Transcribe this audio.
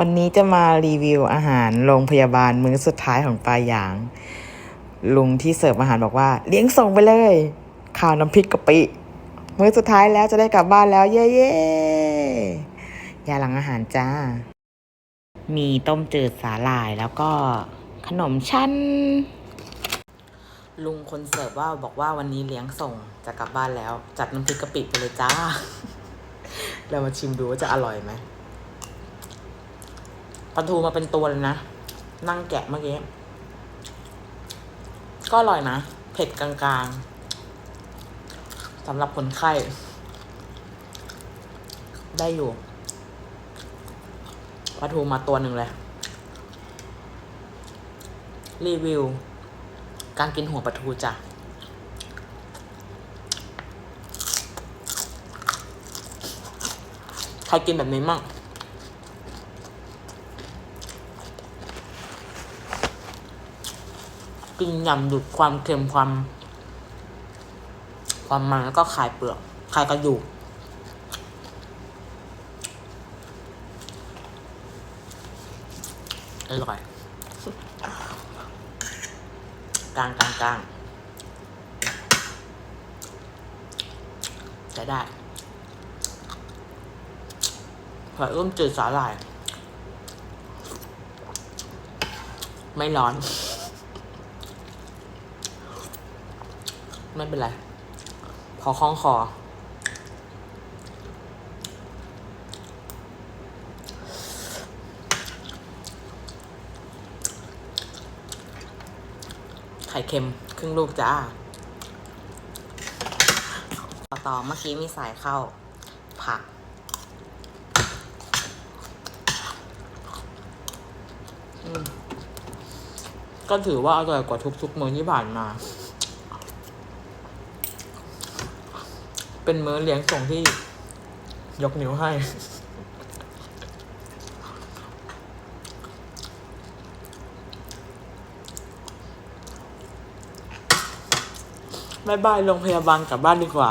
วันนี้จะมารีวิวอาหารโรงพยาบาลมื้อสุดท้ายของปลายหยาง ลุงที่เสิร์ฟอาหารบอกว่า เลี้ยงส่งไปเลยข้าวน้ำพริกกะปิมื้อสุดท้ายแล้วจะได้กลับบ้านแล้ว เย้เย้ยาหลังอาหารจ้า มีต้มจืดสาหร่ายแล้วก็ขนมชั้น ลุงคนเสิร์ฟว่าบอกว่าวันนี้เลี้ยงส่งจะกลับบ้านแล้ว จัดน้ำพริกกะปิไปเลยจ้า เรามาชิมดูว่าจะอร่อยไหม ปลาทูมาเป็นตัวเลยนะ นั่งแกะเมื่อกี้ ก็อร่อยนะ เผ็ดกลางๆสำหรับคนไข้ ได้อยู่ปลาทูมาตัวหนึ่งเลย รีวิว การกินหัวปลาทูจ้ะใครกินแบบนี้มั่ง กินยำดูดความเค็มความ ความมันแล้วก็คลายเปลือกคลายกระดูกอร่อยกลางกลางกลางใช้ได้หอยอุ้มจืดสาหร่าย ไม่ร้อน ไม่เป็นไร พอคล้องคอ ไข่เค็มครึ่งลูกจ้าต่อต่อเมื่อกี้มีสายเข้า ผักก็ถือว่าอร่อยกว่าทุกๆมื้อที่ผ่านมา เป็นมื้อเลี้ยงส่งที่ ยกนิ้วให้ บายบายโรงพยาบาลกลับบ้านดีกว่า